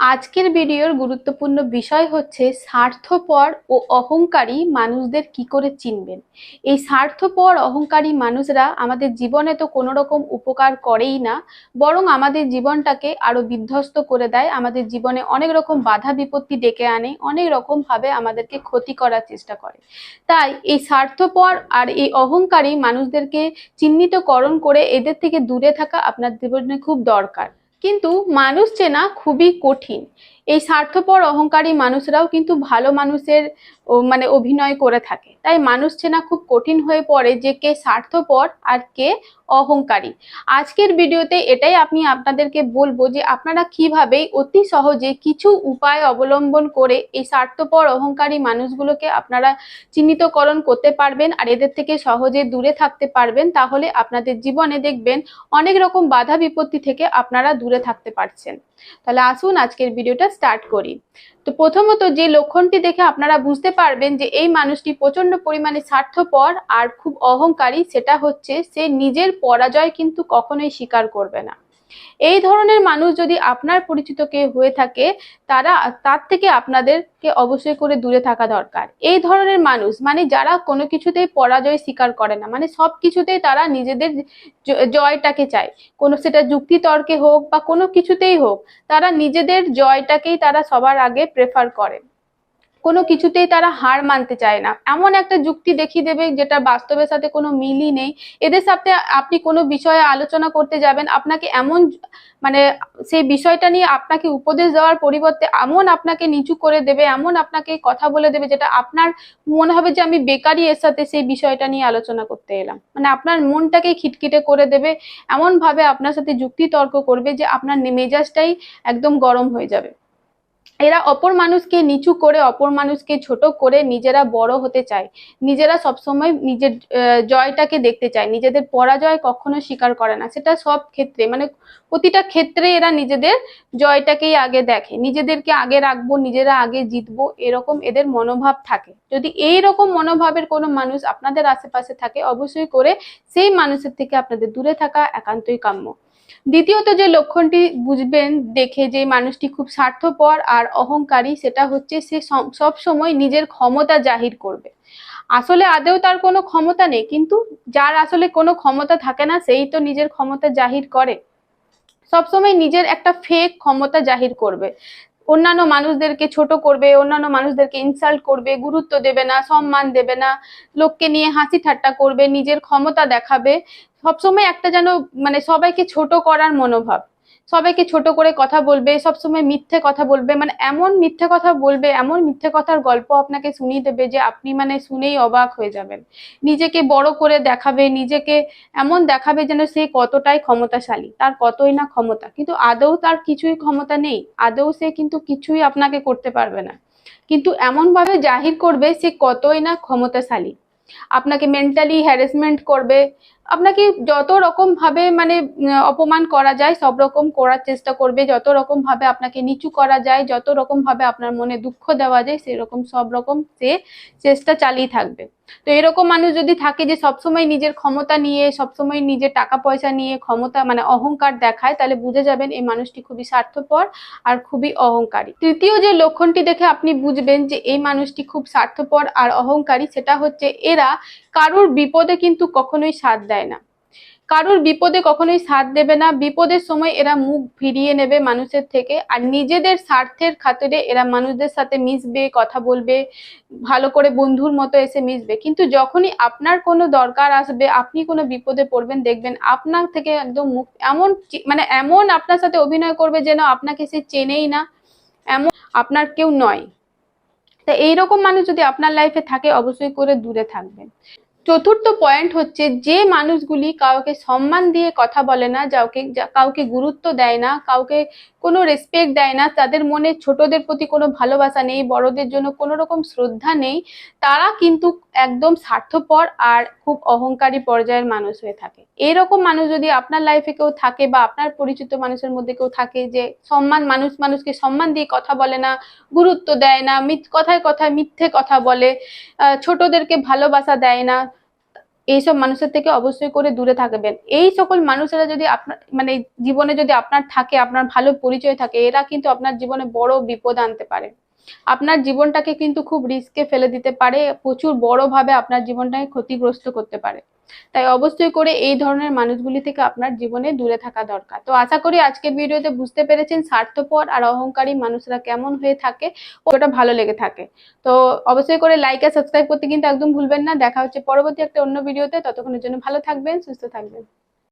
আজকের ভিডিওর গুরুত্বপূর্ণ বিষয় হচ্ছে স্বার্থপর ও অহংকারী মানুষদের কি করে চিনবেন? এই স্বার্থপর, অহংকারী মানুষরা আমাদের জীবনে তো কোনো রকম উপকার করেই না, বরং আমাদের জীবনটাকে আরও বিধ্বস্ত করে দেয়, আমাদের জীবনে অনেক রকম বাধা বিপত্তি ডেকে আনে, অনেক রকম ভাবে আমাদেরকে ক্ষতি করার চেষ্টা করে। তাই এই স্বার্থপর আর এই অহংকারী মানুষদেরকে চিহ্নিতকরণ করে এদের থেকে দূরে থাকা আপনার জীবনে খুব দরকার। কিন্তু মানুষ চেনা খুবই কঠিন। এই স্বার্থপর অহংকারী মানুষরাও কিন্তু ভালো মানুষের মানে অভিনয় করে থাকে। তাই মানুষ চেনা খুব কঠিন হয়ে পড়ে যে কে স্বার্থপর আর কে অহংকারী। আজকের ভিডিওতে এটাই আমি আপনাদেরকে বলব যে আপনারা কীভাবে অতি সহজে কিছু উপায় অবলম্বন করে এই স্বার্থপর অহংকারী মানুষগুলোকে আপনারা চিহ্নিতকরণ করতে পারবেন আর এদের থেকে সহজে দূরে থাকতে পারবেন, তাহলে আপনাদের জীবনে দেখবেন অনেক রকম বাধা বিপত্তি থেকে আপনারা দূরে থাকতে পারছেন। তাহলে আসুন আজকের ভিডিওটা স্টার্ট করি। তো প্রথমত যে লক্ষণটি দেখে আপনারা বুঝতে পারবেন যে এই মানুষটি প্রচণ্ড পরিমাণে স্বার্থপর আর খুব অহংকারী, সেটা হচ্ছে সে নিজের পরাজয় কিন্তু কখনোই স্বীকার করবে না। এই ধরনের মানুষ যদি আপনার পরিচিত কেউ হয়ে থাকে, তারা, তার থেকে আপনাদেরকে অবশ্যই করে দূরে থাকা দরকার। এই ধরনের মানুষ মানে যারা কোনো কিছুতেই পরাজয় স্বীকার করে না মানে সব কিছুতেই তারা নিজেদের জয়টাকে চায়। কোনো সেটা যুক্তি তর্কে হোক বা কোনো কিছুতেই হোক, তারা নিজেদের জয়টাকেই তারা সবার আগে প্রেফার করে। কোনো কিছুতেই তারা হার মানতে চায় না। এমন একটা যুক্তি দেখিয়ে দেবে যেটা বাস্তবের সাথে কোনো মিলই নেই। এদের সাথে আপনি কোনো বিষয়ে আলোচনা করতে যাবেন, আপনাকে এমন মানে সেই বিষয়টা নিয়ে আপনাকে উপদেশ দেওয়ার পরিবর্তে এমন আপনাকে নিচু করে দেবে, এমন আপনাকে কথা বলে দেবে যেটা আপনার মনে হবে যে আমি বেকারই এর সাথে সেই বিষয়টা নিয়ে আলোচনা করতে এলাম। মানে আপনার মনটাকে খিটখিটে করে দেবে এমন ভাবে আপনার সাথে যুক্তি তর্ক করবে যে আপনার মেজাজটাই একদম গরম হয়ে যাবে। এরা অপর মানুষকে নিচু করে, অপর মানুষকে ছোট করে নিজেরা বড় হতে চায়। নিজেরা সবসময় নিজের জয়টাকে দেখতে চায়। নিজেদের পরাজয় কখনো স্বীকার করে না। সেটা সব ক্ষেত্রে মানে প্রতিটা ক্ষেত্রে এরা নিজেদের জয়টাকেই আগে দেখে। নিজেদেরকে আগে রাখব, নিজেরা আগে জিতবো, এরকম এদের মনোভাব থাকে। যদি এই রকম মনোভাবের কোনো মানুষ আপনাদের আশেপাশে থাকে, অবশ্যই করে সেই মানুষের থেকে আপনাদের দূরে থাকা একান্তই কাম্য। দ্বিতীয়ত যে লক্ষণটি বুঝবেন, দেখে যে মানুষটি খুব স্বার্থপর আর অহংকারী, সেটা হচ্ছে সে সব সময় নিজের ক্ষমতা জাহির করবে। আসলে আদেও তার কোনো ক্ষমতা নেই, কিন্তু যার আসলে কোনো ক্ষমতা থাকে না, সেই তো নিজের ক্ষমতা জাহির করে। সবসময় নিজের একটা ফেক ক্ষমতা জাহির করবে। অন্যান্য মানুষদেরকে ছোট করবে, অন্যান্য মানুষদেরকে ইনসাল্ট করবে, গুরুত্ব দেবে না, সম্মান দেবে না, লোককে নিয়ে হাসি ঠাট্টা করবে, নিজের ক্ষমতা দেখাবে। সবসময় একটা যেন মানে সবাইকে ছোট করার মনোভাব। সবাইকে ছোট করে কথা বলবে, সবসময় মিথ্যে কথা বলবে মানে এমন মিথ্যে কথা বলবে, এমন মিথ্যে কথার গল্প আপনাকে শুনিয়ে দেবে যে আপনি মানে শুনেই অবাক হয়ে যাবেন। নিজেকে বড় করে দেখাবে, নিজেকে এমন দেখাবে যেন সে কতটাই ক্ষমতাশালী, তার কতই না ক্ষমতা। কিন্তু আদৌ তার কিছুই ক্ষমতা নেই, আদৌ সে কিন্তু কিছুই আপনাকে করতে পারবে না। কিন্তু এমন ভাবে জাহির করবে সে কতই না ক্ষমতাশালী। আপনাকে মেন্টালি হ্যারাসমেন্ট করবে আপনাকে যত রকম ভাবে মানে অপমান করা যায়, সব রকম করার চেষ্টা করবে। যত রকম ভাবে আপনাকে নিচু করা যায়, যত রকম ভাবে আপনার মনে দুঃখ দেওয়া যায়, সেরকম সব রকম সে চেষ্টা চালিয়ে থাকবে। তো এরকম মানুষ যদি থাকে যে, সবসময় নিজের ক্ষমতা নিয়ে, সবসময় নিজের টাকা পয়সা নিয়ে ক্ষমতা মানে অহংকার দেখায়, তাহলে বুঝে যাবেন এই মানুষটি খুবই স্বার্থপর আর খুবই অহংকারী। তৃতীয় যে লক্ষণটি দেখে আপনি বুঝবেন যে, এই মানুষটি খুব স্বার্থপর আর অহংকারী, সেটা হচ্ছে এরা কারোর বিপদে কিন্তু কখনোই সাথ দেয় না। কারোর বিপদে কখনোই সাথ দেবে না। বিপদের সময় এরা মুখ ফিরিয়ে নেবে মানুষের থেকে। আর নিজেদের স্বার্থের খাতিরে এরা মানুষদের সাথে মিশবে, কথা বলবে, ভালো করে বন্ধুর মতো এসে মিশবে। কিন্তু যখনই আপনার কোনো দরকার আসবে, আপনি কোনো বিপদে পড়বেন, দেখবেন আপনার থেকে একদম মুখ, এমন মানে এমন আপনার সাথে অভিনয় করবে যেন আপনাকে সে চেনেই না। এমন আপনার কেউ নয়। তা এইরকম মানুষ যদি আপনার লাইফে থাকে, অবশ্যই করে দূরে থাকবেন। চতুর্থ পয়েন্ট হচ্ছে যে মানুষগুলি কাউকে সম্মান দিয়ে কথা বলে না, যাওকে, যা- কাউকে গুরুত্ব দেয় না, কাউকে কোনো রেসপেক্ট দেয় না, তাদের মনে ছোটদের প্রতি কোনো ভালোবাসা নেই, বড়দের জন্য কোনো রকম শ্রদ্ধা নেই, তারা কিন্তু একদম স্বার্থপর আর খুব অহংকারী পর্যায়ের মানুষ হয়ে থাকে। এরকম মানুষ যদি আপনার লাইফে কেউ থাকে বা আপনার পরিচিত মানুষের মধ্যে কেউ থাকে যে সম্মান, মানুষ, মানুষকে সম্মান দিয়ে কথা বলে না, গুরুত্ব দেয় না, মিথ, কথায় কথায় মিথ্যে কথা বলে ছোটদেরকে ভালোবাসা দেয় না এইসব মানুষের থেকে অবশ্যই করে দূরে থাকবেন। এই সকল মানুষেরা যদি আপনার মানে জীবনে যদি আপনার থাকে, আপনার ভালো পরিচয় থাকে, এরা কিন্তু আপনার জীবনে বড় বিপদ আনতে পারে। আপনার জীবনটাকে কিন্তু খুব রিস্কে ফেলে দিতে পারে, প্রচুর বড়ভাবে আপনার জীবনটাকে ক্ষতিগ্রস্ত করতে পারে। তাই অবশ্যই করে এই ধরনের মানুষগুলি থেকে আপনার জীবনে দূরে থাকা দরকার। তো আশা করি আজকের ভিডিওতে বুঝতে পেরেছেন স্বার্থপর আর অহংকারী মানুষরা কেমন হয়ে থাকে ওটা ভালো লেগে থাকে। তো অবশ্যই করে লাইক আর সাবস্ক্রাইব করতে কিন্তু একদম ভুলবেন না। দেখা হচ্ছে পরবর্তী একটা অন্য ভিডিওতে। ততক্ষণের জন্য ভালো থাকবেন, সুস্থ থাকবেন।